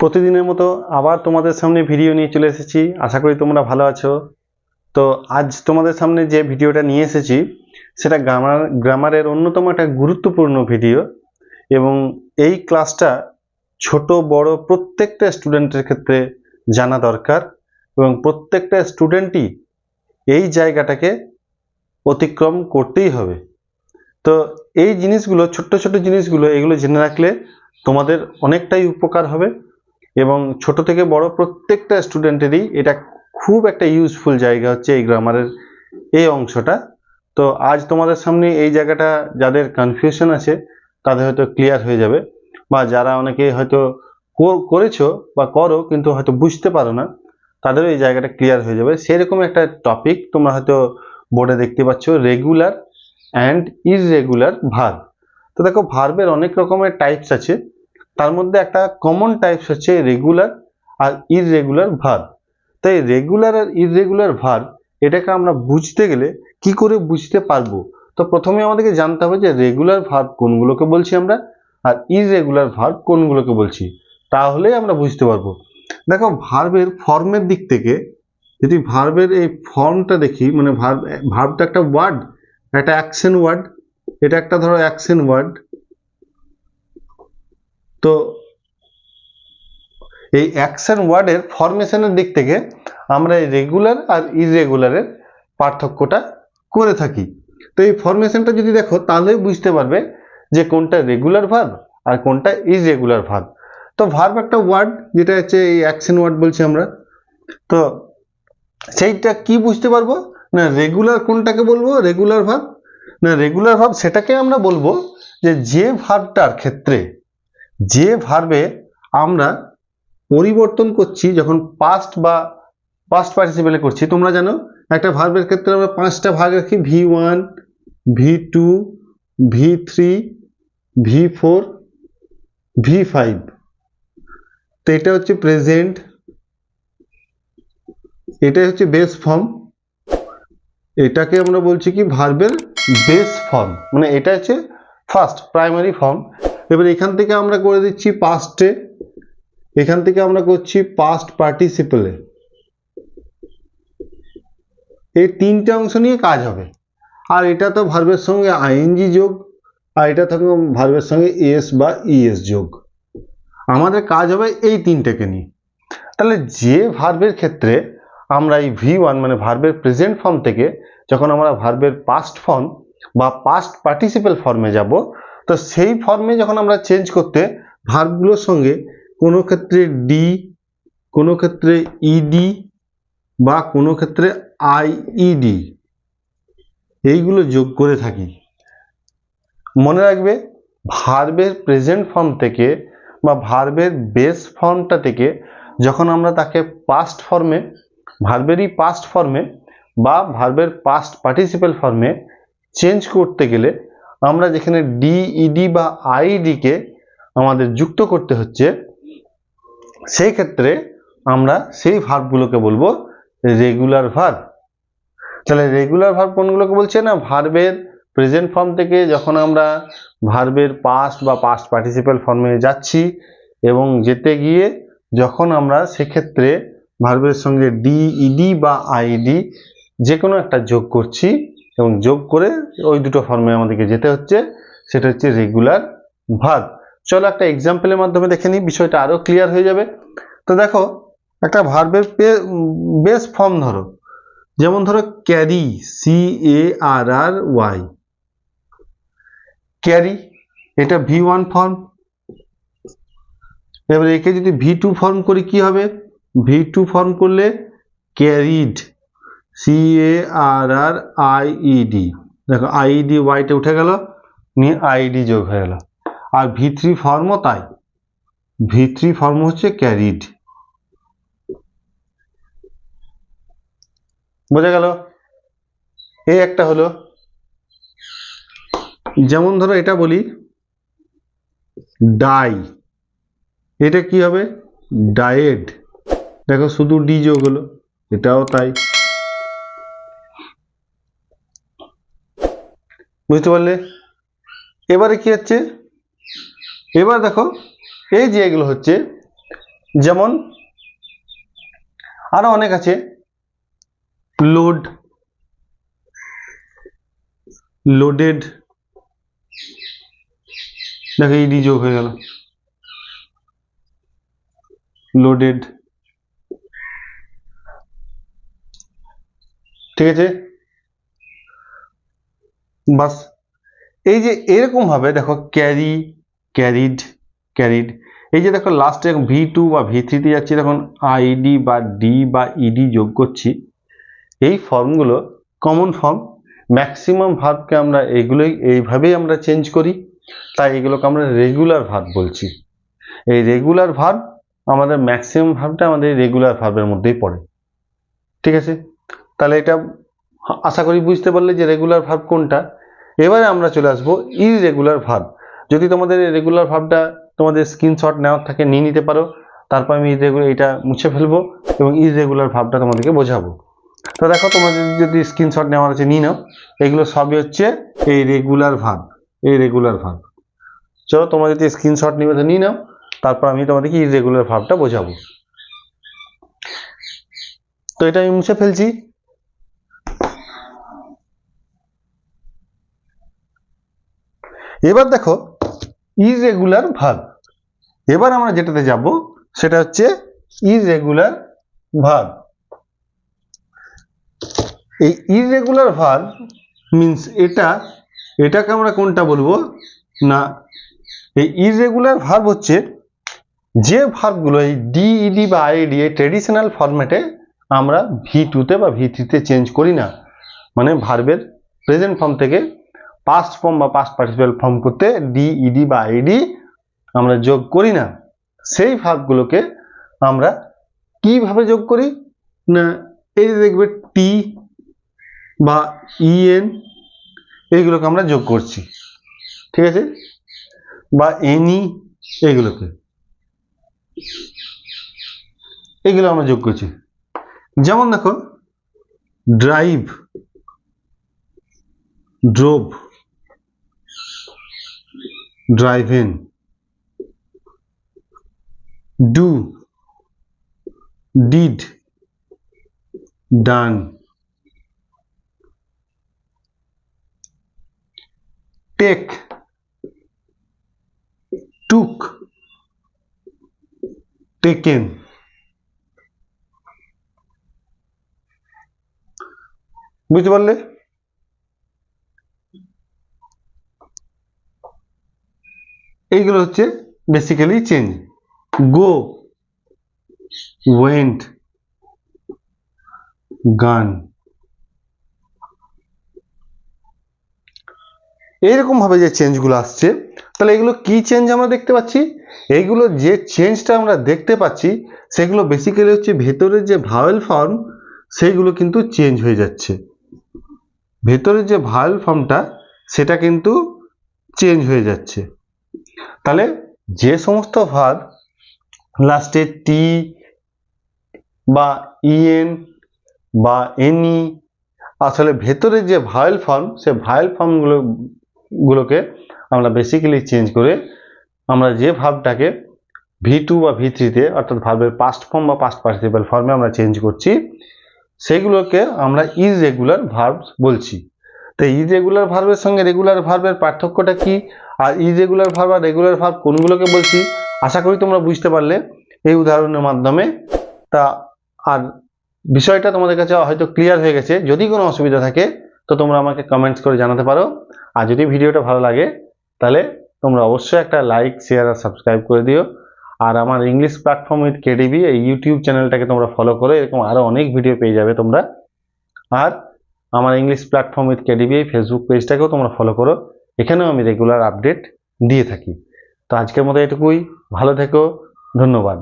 প্রতিদিনের মতো আবার তোমাদের সামনে ভিডিও নিয়ে চলে এসেছি। আশা করি তোমরা ভালো আছো। তো আজ তোমাদের সামনে যে ভিডিওটা নিয়ে এসেছি, সেটা গ্রামার গ্রামারের অন্যতম একটা গুরুত্বপূর্ণ ভিডিও এবং এই ক্লাসটা ছোট, বড় প্রত্যেকটা স্টুডেন্টের ক্ষেত্রে জানা দরকার এবং প্রত্যেকটা স্টুডেন্টই এই জায়গাটাকে অতিক্রম করতেই হবে। তো এই জিনিসগুলো, ছোট্ট ছোট জিনিসগুলো, এগুলো জেনে রাখলে তোমাদের অনেকটাই উপকার হবে। এবং ছোট থেকে বড় প্রত্যেকটা স্টুডেন্টেরই এটা খুব একটা ইউজফুল জায়গা হচ্ছে এই গ্রামারের এই অংশটা। তো আজ তোমাদের সামনে এই জায়গাটা যাদের কনফিউশন আছে, তাদের হয়তো ক্লিয়ার হয়ে যাবে। বা যারা অনেকে হয়তো করেছ বা করো কিন্তু হয়তো বুঝতে পারো না, তাদেরও এই জায়গাটা ক্লিয়ার হয়ে যাবে। সেরকম একটা টপিক তোমরা হয়তো বোর্ডে দেখতে পাচ্ছ রেগুলার অ্যান্ড ইররেগুলার ভার্ব তো দেখো ভার্বের অনেক রকমের টাইপস আছে। তার মধ্যে একটা কমন টাইপস হচ্ছে রেগুলার আর ইররেগুলার ভার্ব তাই রেগুলার আর ইররেগুলার ভার্ব এটাকে আমরা বুঝতে গেলে কি করে বুঝতে পারব? তো প্রথমে আমাদেরকে জানতে হবে যে রেগুলার ভার্ব কোনগুলোকে বলছি আমরা আর ইররেগুলার ভার্ব কোনগুলোকে বলছি। তাহলেই আমরা বুঝতে পারব। দেখো ভার্বের ফর্মের দিক থেকে, যদি ভার্বের এই ফর্মটা দেখি মানে ভার্ব ভার্বটা একটা ওয়ার্ড একটা অ্যাকশন ওয়ার্ড এটা একটা ধরো অ্যাকশন ওয়ার্ড তো এই অ্যাকশন ওয়ার্ডের ফরমেশনের দিক থেকে আমরা এই রেগুলার আর ইররেগুলারের পার্থক্যটা করে থাকি। তো এই ফরমেশনটা যদি দেখো, তাহলে বুঝতে পারবে যে কোনটা রেগুলার ভার্ব আর কোনটা ইররেগুলার ভার্ব তো ভার্ব একটা ওয়ার্ড যেটা হচ্ছে এই অ্যাকশন ওয়ার্ড বলছি আমরা। তো সেইটা কি বুঝতে পারব? না রেগুলার কোনটাকে বলব? রেগুলার ভার্ব না রেগুলার ভার্ব সেটাকে আমরা বলব যে যে ভার্বটার ক্ষেত্রে যে ভার্বে আমরা পরিবর্তন করছি, যখন পাস্ট বা পাস্ট পার্টিসিপেলে করছি, তোমরা জানো একটা ভার্বের ক্ষেত্রে আমরা পাঁচটা ভাগ রাখি V one V two V three V four V five তো এটা হচ্ছে প্রেজেন্ট এটাই হচ্ছে বেস ফর্ম এটাকে আমরা বলছি কি ভার্বের বেস ফর্ম মানে এটা হচ্ছে ফার্স্ট প্রাইমারি ফর্ম এবার এখান থেকে আমরা করে দিচ্ছি পাস্টে এখান থেকে আমরা করছি পাস্ট পার্টিসিপেলে এই তিনটে অংশ নিয়ে কাজ হবে। আর এটা তো ভার্বের সঙ্গে আইএনজি যোগ, আর এটা থাকবে ভার্বের সঙ্গে এস বা ইএস যোগ। আমাদের কাজ হবে এই তিনটেকে নিয়ে। তাহলে যে ভার্বের ক্ষেত্রে আমরা এই ভি ওয়ান মানে ভার্বের প্রেজেন্ট ফর্ম থেকে যখন আমরা ভার্বের পাস্ট ফর্ম বা পাস্ট পার্টিসিপেল ফর্মে যাব তো সেই ফর্মে যখন আমরা চেঞ্জ করতে ভার্বগুলোর সঙ্গে কোনো ক্ষেত্রে ডি কোনো ক্ষেত্রে ইডি বা কোনো ক্ষেত্রে আইইডি এইগুলো যোগ করে থাকি। মনে রাখবে ভার্বের প্রেজেন্ট ফর্ম থেকে বা ভার্বের বেস ফর্মটা থেকে যখন আমরা তাকে পাস্ট ফর্মে ভার্বেরই পাস্ট ফর্মে বা ভার্বের পাস্ট পার্টিসিপেল ফর্মে চেঞ্জ করতে গেলে আমরা যেখানে ডি ইডি বা আইডিকে আমাদের যুক্ত করতে হচ্ছে, সেই ক্ষেত্রে আমরা সেই ভার্বগুলোকে বলব রেগুলার ভার্ব তাহলে রেগুলার ভার্ব কোনগুলোকে বলছে না? ভার্বের প্রেজেন্ট ফর্ম থেকে যখন আমরা ভার্বের পাস্ট বা পাস্ট পার্টিসিপাল ফর্মে যাচ্ছি এবং যেতে গিয়ে যখন আমরা সেক্ষেত্রে ভার্বের সঙ্গে ডি ইডি বা আইডি যে কোনো একটা যোগ করছি এবং যোগ করে ওই দুটো ফর্মে আমাদেরকে যেতে হচ্ছে। সেটা হচ্ছে রেগুলার ভার্ব চলো একটা এক্সাম্পলের মাধ্যমে দেখে নিই, বিষয়টা আরও ক্লিয়ার হয়ে যাবে। তো দেখো, একটা ভার্বের বেস ফর্ম ধরো। যেমন ধরো carry C A R R Y carry এটা ভি ওয়ান ফর্ম এবার একে যদি ভি টু ফর্ম করি, কি হবে? ভি টু ফর্ম করলে carried C A R R I E D দেখো আইডি ওয়াইটা উঠে গেল, নিয়ে আইডি যোগ হয়ে গেল। আর ভি থ্রি ফর্মও তাই। ভি থ্রি ফর্ম হচ্ছে ক্যারিড বোঝা গেল? এই একটা হলো। যেমন ধরো এটা বলি, ডাই। এটা কি হবে? ডায়েট দেখো, শুধু ডি যোগ হলো, এটাও তাই। বুঝতে পারলে? এবারে কি হচ্ছে? এবার দেখো, এই যে এগুলো হচ্ছে, যেমন আরও অনেক আছে। লোড, লোডেড, দেখো ইডি যোগ হয়ে গেল। লোডেড, ঠিক আছে? বাস। এই যে এরকম ভাবে দেখো ক্যারি ক্যারিড ক্যারিড এই যে দেখো লাস্টে ভি টু বা ভি থ্রিতে যাচ্ছি, তখন আইডি বা ডি বা ইডি যোগ করছি। এই ফর্মগুলো কমন ফর্ম ম্যাক্সিমাম ভাবকে আমরা এইগুলোই এইভাবেই আমরা চেঞ্জ করি। তাই এগুলোকে আমরা রেগুলার ভাব বলছি। এই রেগুলার ভাব আমাদের ম্যাক্সিমাম ভাবটা আমাদের রেগুলার ভাবের মধ্যেই পড়ে। ঠিক আছে? তাহলে এটা আশা করি বুঝতে পারলে যে রেগুলার ভাব কোনটা? এবারে আমরা চলে আসব ইরেগুলার ভার্ব যদি তোমাদের রেগুলার ভার্বটা তোমাদের স্ক্রিনশট নেওয়ার থাকে, নিয়ে নিতে পারো, তারপর আমি ইরেগুলার এটা মুছে ফেলব এবং ইরেগুলার ভার্বটা তোমাদেরকে বোঝাবো। তো দেখো তোমাদের যদি স্ক্রিনশট নেওয়ার আছে, নিয়ে নাও। এগুলো সবই হচ্ছে এই রেগুলার ভার্ব এই রেগুলার ভার্ব চলো, তোমরা যদি স্ক্রিনশট তো নিয়ে নাও। তারপর আমি তোমাদেরকে ইরেগুলার ভার্বটা বোঝাবো। তো এটা আমি মুছে ফেলছি। এবার দেখো ইরেগুলার ভার্ব এবার আমরা যেটাতে যাব, সেটা হচ্ছে ইরেগুলার ভার্ব এই ইরেগুলার ভার্ব মিন্স এটা, এটাকে আমরা কোনটা বলব? না, এই ইরেগুলার ভার্ব হচ্ছে যে ভার্বগুলো এই ডিইডি বা আইডি এই ট্রেডিশনাল ফরম্যাটে আমরা ভি টুতে বা ভি থ্রিতে চেঞ্জ করি না। মানে ভার্বের প্রেজেন্ট ফর্ম থেকে পাস্ট ফর্ম বা পাস্ট পার্টিসিপাল ফর্ম করতে ডিইডি বা আইডি আমরা যোগ করি না। সেই ভার্বগুলোকে আমরা কীভাবে যোগ করি? না, এই যে দেখবে টি বা ইএন এইগুলোকে আমরা যোগ করছি। ঠিক আছে? বা এনি এইগুলোকে। এগুলো আমরা যোগ করছি। যেমন দেখো drive drove driven do did done take took taken বুঝতে পারলে এইগুলো হচ্ছে বেসিক্যালি চেঞ্জ গো ওয়েন্ট গান এইরকম ভাবে যে চেঞ্জগুলো আসছে, তাহলে এগুলো কি চেঞ্জ আমরা দেখতে পাচ্ছি? এইগুলো যে চেঞ্জটা আমরা দেখতে পাচ্ছি, সেগুলো বেসিক্যালি হচ্ছে ভেতরের যে ভাওয়েল ফর্ম সেইগুলো কিন্তু চেঞ্জ হয়ে যাচ্ছে। ভেতরের যে ভাওয়েল ফর্মটা সেটা কিন্তু চেঞ্জ হয়ে যাচ্ছে। তাহলে যে সমস্ত ভার্ব লাস্টে টি বা ইএন বা এনি আসলে ভেতরে যে ভায়েল ফর্ম সে ভায়েল ফর্মগুলো গুলোকে আমরা বেসিক্যালি চেঞ্জ করে আমরা যে ভাবটাকে ভি টু বা ভি থ্রিতে অর্থাৎ ভার্বের পাস্ট ফর্ম বা পাস্ট পার্টিসিপাল ফর্মে আমরা চেঞ্জ করছি, সেগুলোকে আমরা ইরেগুলার ভার্ব বলছি। তো ইরেগুলার ভার্বের সঙ্গে রেগুলার ভার্বের পার্থক্যটা কি? আর ইরেগুলার ভার্ব আর রেগুলার ভার্ব কোনগুলোকে বলছি, আশা করি তোমরা বুঝতে পারলে। এই উদাহরণের মাধ্যমে তা আর বিষয়টা তোমাদের কাছে হয়তো ক্লিয়ার হয়ে গেছে। যদি কোনো অসুবিধা থাকে, তো তোমরা আমাকে কমেন্টস করে জানাতে পারো। আর যদি ভিডিওটা ভালো লাগে, তাহলে তোমরা অবশ্যই একটা লাইক শেয়ার আর সাবস্ক্রাইব করে দিও। আর আমার ইংলিশ প্ল্যাটফর্ম উইথ কেডিবি এই ইউটিউব চ্যানেলটাকে তোমরা ফলো করো। এরকম আরও অনেক ভিডিও পেয়ে যাবে তোমরা। আর আমার ইংলিশ প্ল্যাটফর্ম উইথ কেডিবি এই ফেসবুক পেজটাকেও তোমরা ফলো করো। এখানেও আমি রেগুলার আপডেট দিয়ে থাকি। তো আজকের মতো এটুকুই। ভালো থেকো। ধন্যবাদ।